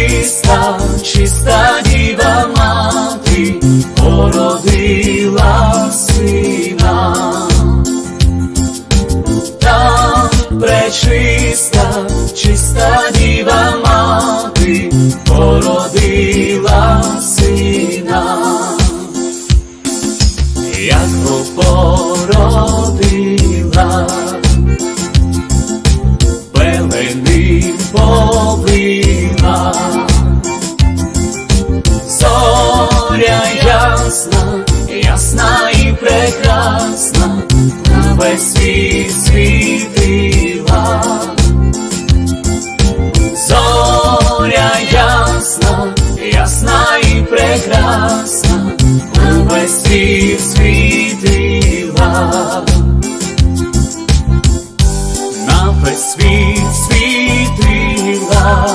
пречиста, чиста діва мати породила сина, та пречиста, чиста ясна і прекрасна, на весь світ світила. Зоря ясна, ясна і прекрасна, на весь світ світила, на весь світ світила,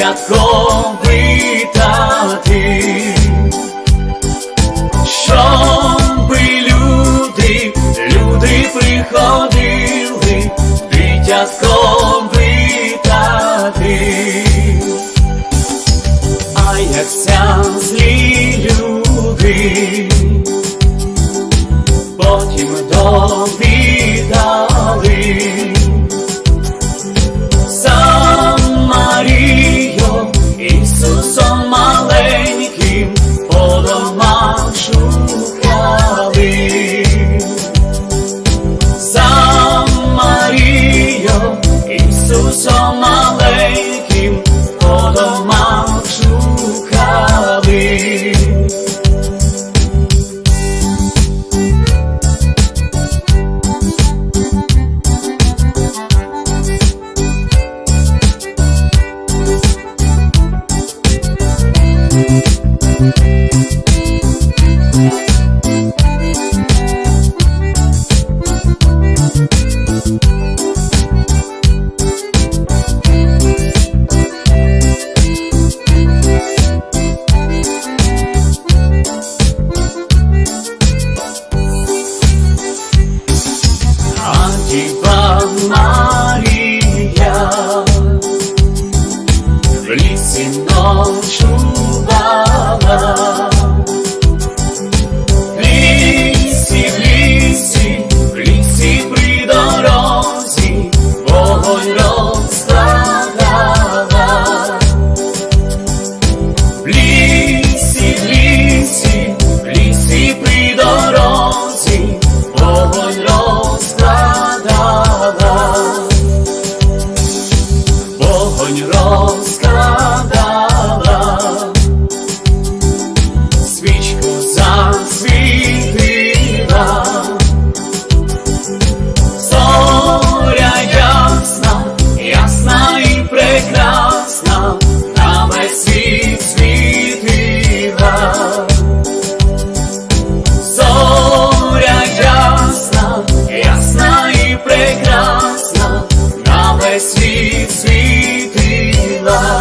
дитятко витати. Люди, люди приходили, дитятко витати. А як ся злі люди, потім довідали, Ісусом маленьким по домах шукали. А діва 너